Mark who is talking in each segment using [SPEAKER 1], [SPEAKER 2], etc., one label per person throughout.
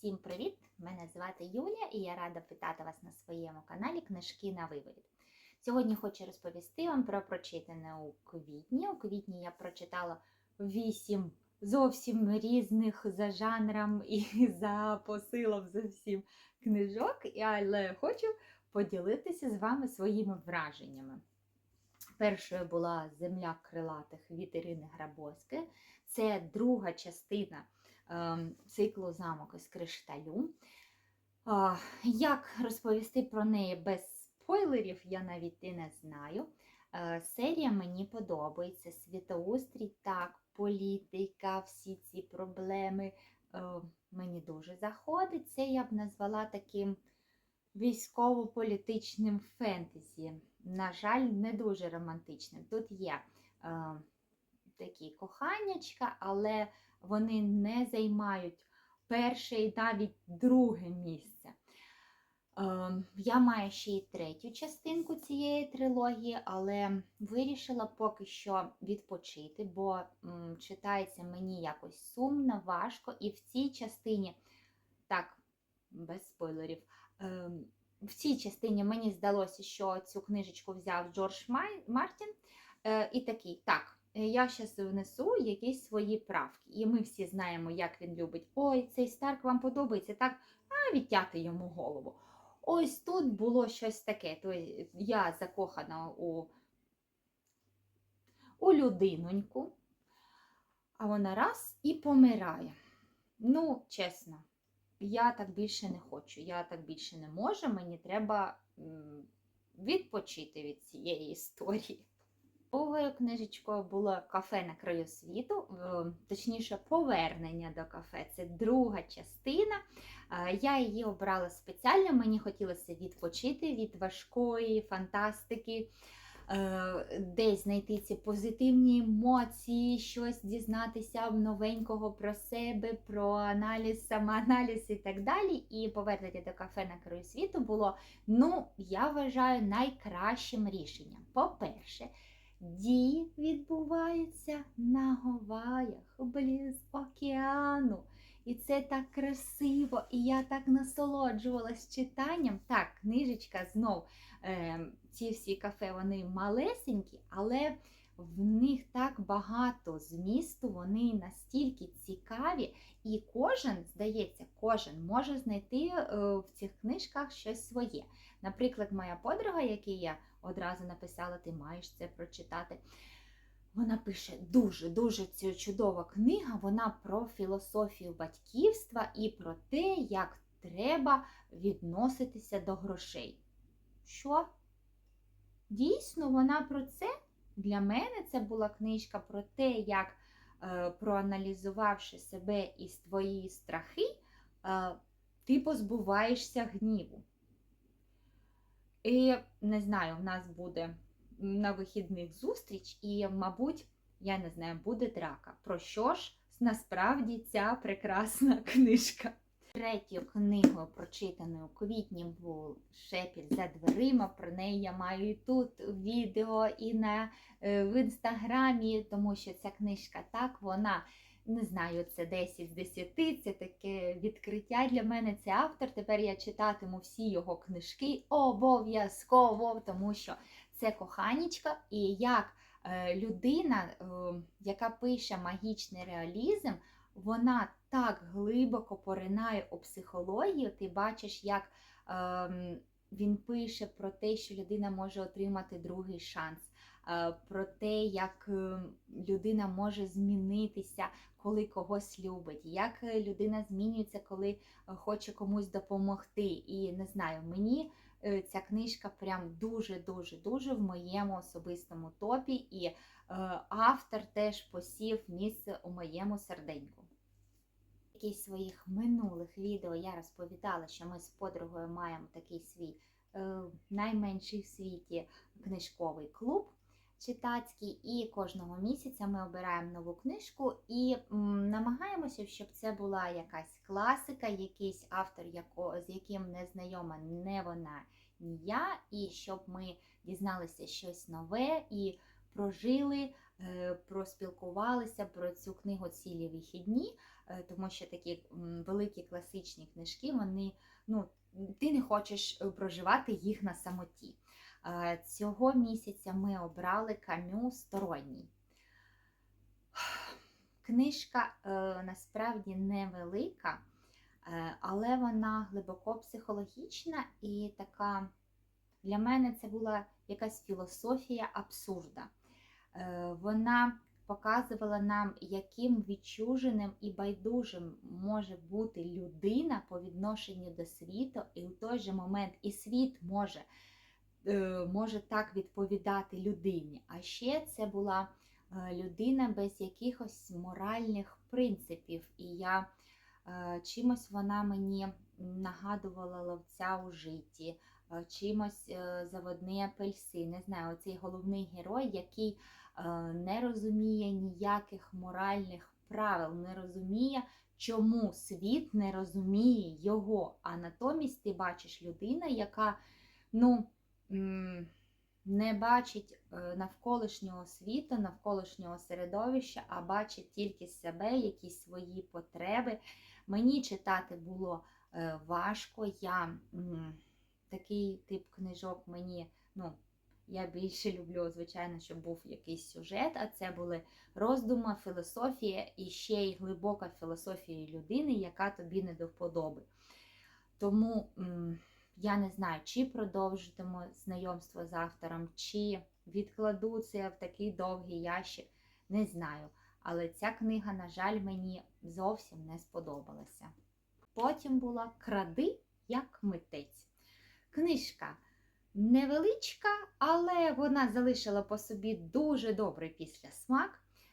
[SPEAKER 1] Всім привіт! Мене звати Юля і я рада вітати вас на своєму каналі Книжки на виворіт. Сьогодні хочу розповісти вам про прочитане у квітні. У квітні я прочитала вісім зовсім різних за жанром і за посилом зовсім книжок, але хочу поділитися з вами своїми враженнями. Першою була Земля крилатих від Ірини Грабовської. Це друга частина циклу Замок із кришталю. Як розповісти про неї без спойлерів, я навіть і не знаю. Е, Серія мені подобається. Світоустрій, так, політика, всі ці проблеми е, мені дуже заходить. Це я б назвала таким військово-політичним фентезі. На жаль, не дуже романтичним. Тут є е, такі коханнячка, але вони не займають перше і навіть друге місце. Е, я маю ще й третю частинку цієї трилогії, але вирішила поки що відпочити, бо читається мені якось сумно, важко, і в цій частині, так, без спойлерів, е, в цій частині мені здалося, що цю книжечку взяв Джордж Мартін е, і такий, так. Е, Я зараз внесу якісь свої правки. І ми всі знаємо, як він любить. Ой, цей Старк вам подобається, так, а відтяти йому голову. Ось тут було щось таке. То я закохана у, у людиноньку, а вона раз і помирає. Ну, чесно, я так більше не хочу, я так більше не можу, мені треба відпочити від цієї історії. Другою книжечкою було кафе на краю світу, точніше, повернення до кафе. Це друга частина. Е, Я її обрала спеціально, мені хотілося відпочити від важкої фантастики, е, десь знайти ці позитивні емоції, щось дізнатися новенького про себе, про аналіз, самоаналіз і так далі. І повернення до кафе на краю світу було, ну, я вважаю, найкращим рішенням. По-перше, Дії відбуваються на Гаваях, бліз океану. І це так красиво, і я так насолоджувалась читанням. Так, книжечка знов, е, ці всі кафе вони малесенькі, але в них так багато змісту, вони настільки цікаві, і кожен, здається, кожен може знайти е, в цих книжках щось своє. Наприклад, моя подруга, якій я одразу написала, ти маєш це прочитати. Вона пише дуже-дуже чудова книга. Вона про філософію батьківства і про те, як треба відноситися до грошей. Що? Дійсно, вона про це? Для мене це була книжка про те, як, е, проаналізувавши себе і твої страхи, е, ти позбуваєшся гніву. І не знаю, в нас буде на вихідних зустріч, і, мабуть, я не знаю, буде драка. Про що ж насправді ця прекрасна книжка? Третьою книгою, прочитаною у квітні, був Шепіль за дверима. Про неї я маю і тут відео, і на, е, в інстаграмі, тому що ця книжка так, вона. Не знаю, це 10 з 10, це таке відкриття для мене. Це автор. Тепер я читатиму всі його книжки обов'язково, тому що це коханічка, і як е, людина, е, яка пише магічний реалізм, вона так глибоко поринає у психологію. Ти бачиш, як е, він пише про те, що людина може отримати другий шанс. е, Про те, як е, людина може змінитися, коли когось любить, як е, людина змінюється, коли е, хоче комусь допомогти. І не знаю, мені ця книжка прям дуже-дуже дуже в моєму особистому топі, і автор теж посів місце у моєму серденьку. В якихось своїх минулих відео я розповідала, що ми з подругою маємо такий свій е, найменший в світі книжковий клуб читацький, і кожного місяця ми обираємо нову книжку і м, намагаємося, щоб це була якась класика, якийсь автор, яко, з яким не знайома не вона, ні я, і щоб ми дізналися щось нове і прожили, е, проспілкувалися про цю книгу цілі вихідні, е, тому що такі великі класичні книжки, вони, ну, ти не хочеш е, проживати їх на самоті. Цього місяця ми обрали Камю Сторонній. Книжка насправді невелика, але вона глибоко психологічна і така. Для мене це була якась філософія абсурда. Е, Вона показувала нам, яким відчуженим і байдужим може бути людина по відношенню до світу, і в той же момент і світ може, е, може так відповідати людині. А ще це була е, людина без якихось моральних принципів. І я чимось вона мені нагадувала ловця у житті, чимось е, заводний апельсин. Не знаю, оцей головний герой, який е, не розуміє ніяких моральних правил, не розуміє, чому світ не розуміє його. А натомість ти бачиш людина, яка ну, не бачить е, навколишнього світу, навколишнього середовища, а бачить тільки себе, якісь свої потреби. Мені читати було е, важко. Я такий тип книжок мені, ну, я більше люблю, звичайно, щоб був якийсь сюжет, а це були роздуми, філософія і ще й глибока філософія людини, яка тобі не до вподоби. Тому я не знаю, чи продовжитиму знайомство з автором, чи відкладу це в такий довгий ящик, не знаю. Але ця книга, на жаль, мені зовсім не сподобалася. Потім була Кради як митець. Книжка невеличка, але вона залишила по собі дуже добрий післясмак,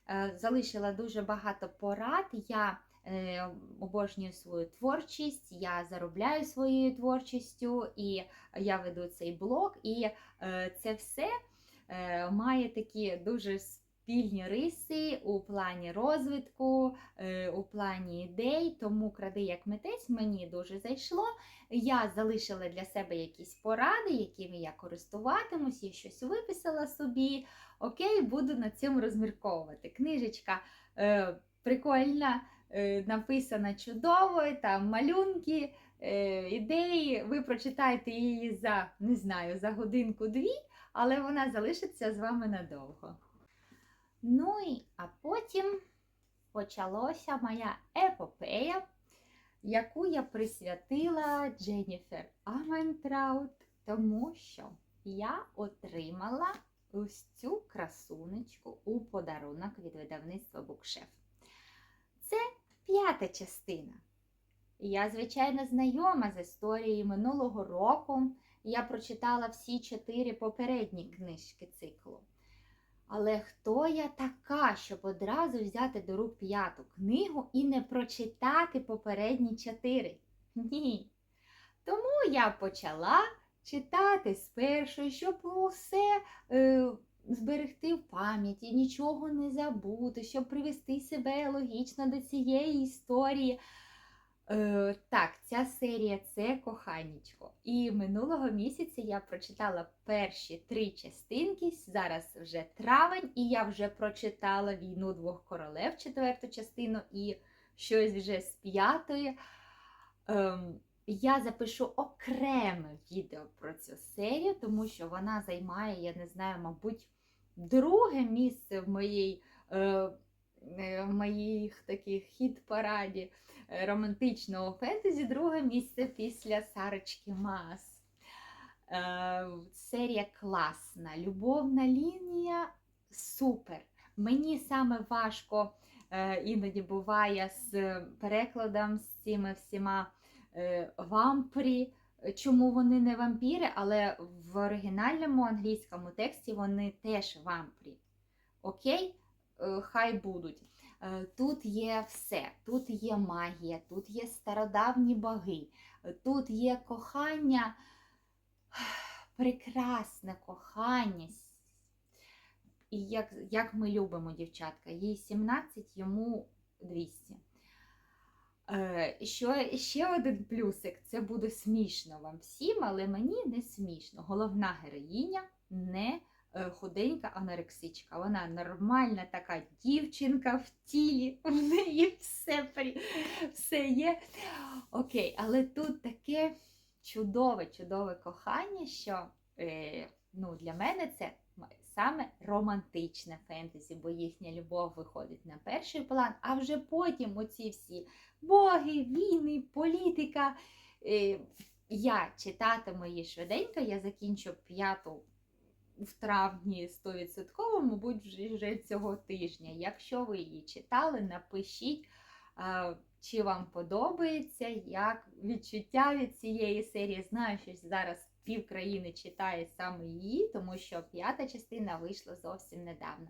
[SPEAKER 1] е, залишила дуже багато порад. Я е, обожнюю свою творчість, я заробляю своєю творчістю, і я веду цей блог, і е, це все має такі дуже спільні риси у плані розвитку, е, у плані ідей. Тому кради як митець мені дуже зайшло. Я залишила для себе якісь поради, якими я користуватимусь, я щось виписала собі. Окей, буду над цим розмірковувати. Книжечка е, прикольна, е, написана чудово, там малюнки, е, ідеї. Ви прочитаєте її за, не знаю, за годинку-дві, але вона залишиться з вами надовго. Ну і а потім почалася моя епопея, яку я присвятила Дженніфер Аментраут, тому що я отримала ось цю красунечку у подарунок від видавництва Букшеф. Це п'ята частина. Я, звичайно, знайома з історією минулого року. Я прочитала всі чотири попередні книжки циклу. Але хто я така, щоб одразу взяти до рук п'яту книгу і не прочитати попередні чотири? Ні. Тому я почала читати спершу, щоб усе е, зберегти в пам'яті, нічого не забути, щоб привести себе логічно до цієї історії. Е, так, ця серія це коханічко. І минулого місяця я прочитала перші три частинки. Зараз вже травень, і я вже прочитала Війну двох королев, четверту частину, і щось вже з п'ятої. Ем, я запишу окреме відео про цю серію, тому що вона займає, я не знаю, мабуть, друге місце в моїй. Е, е, в моїх таких хіт-параді е, романтичного фентезі, друге місце після Сарочки Мас. Е, серія класна, любовна лінія супер. Мені саме важко е, іноді буває з перекладом з цими всіма е, вампрі. Чому вони не вампіри, але в оригінальному англійському тексті вони теж вампрі. Окей? Е, Хай будуть. Е, Тут є все, тут є магія, тут є стародавні боги, е, тут є кохання, прекрасне кохання. І як, як ми любимо дівчатка, їй 17, йому 200. Е, що, ще один плюсик, це буде смішно вам всім, але мені не смішно. Головна героїня не худенька анорексичка. Вона нормальна така дівчинка в тілі, в неї все, все є. Окей, але тут таке чудове, чудове кохання, що е, ну, для мене це саме романтичне фентезі, бо їхня любов виходить на перший план, а вже потім оці всі боги, війни, політика. Е, я читатиму її швиденько, я закінчу п'яту в травні 100%, мабуть, вже, цього тижня. Якщо ви її читали, напишіть, чи вам подобається, як відчуття від цієї серії. Знаю, що зараз пів країни читає саме її, тому що п'ята частина вийшла зовсім недавно.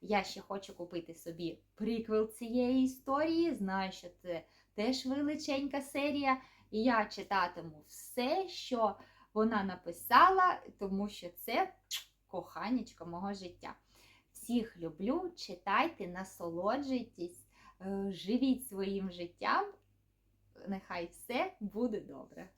[SPEAKER 1] Я ще хочу купити собі приквел цієї історії. Знаю, що це теж величенька серія. І я читатиму все, що вона написала, тому що це коханечко мого життя. Всіх люблю, читайте, насолоджуйтесь, е, живіть своїм життям. Нехай все буде добре.